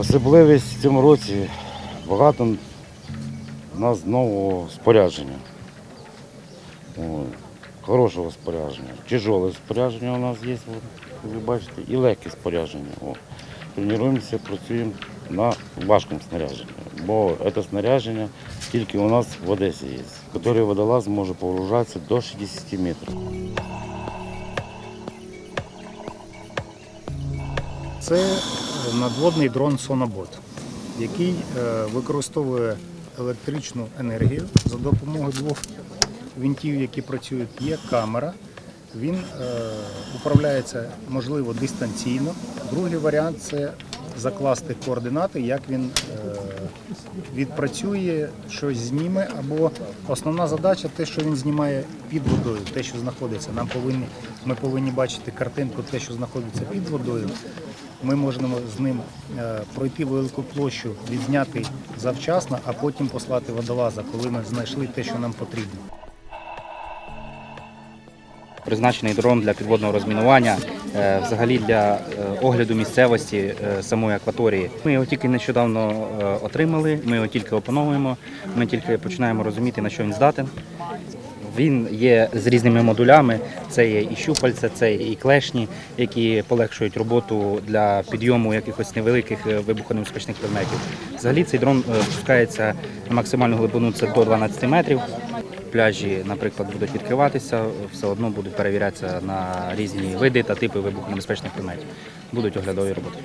Особливість в цьому році багато в нас нового спорядження. Хорошого спорядження. Тяжеле спорядження у нас є, ви бачите, і легке спорядження. Тренуємося, працюємо на важкому снарядженні. Бо це снарядження тільки у нас в Одесі є, який водолаз може погружатися до 60 метрів. Це надводний дрон Сонобот, який е, використовує електричну енергію за допомогою двох вінтів, які працюють. Є камера. Він е, управляється можливо дистанційно. Другий варіант це закласти координати, як він е, відпрацює, щось зніме, або основна задача те, що він знімає під водою, те, що знаходиться. Нам повинні, ми повинні бачити картинку, те, що знаходиться під водою. Ми можемо з ним е, пройти велику площу, відзняти завчасно, а потім послати водолаза, коли ми знайшли те, що нам потрібно. Призначений дрон для підводного розмінування, е, взагалі для е, огляду місцевості е, самої акваторії. Ми його тільки нещодавно отримали, ми його тільки опановуємо, ми тільки починаємо розуміти, на що він здатен. Він є з різними модулями. Це є і щупальця, це і клешні, які полегшують роботу для підйому якихось невеликих вибухонебезпечних предметів. Взагалі цей дрон спускається на максимальну глибину це до 12 метрів. Пляжі, наприклад, будуть відкриватися, все одно будуть перевірятися на різні види та типи вибухонебезпечних предметів. Будуть оглядові роботи.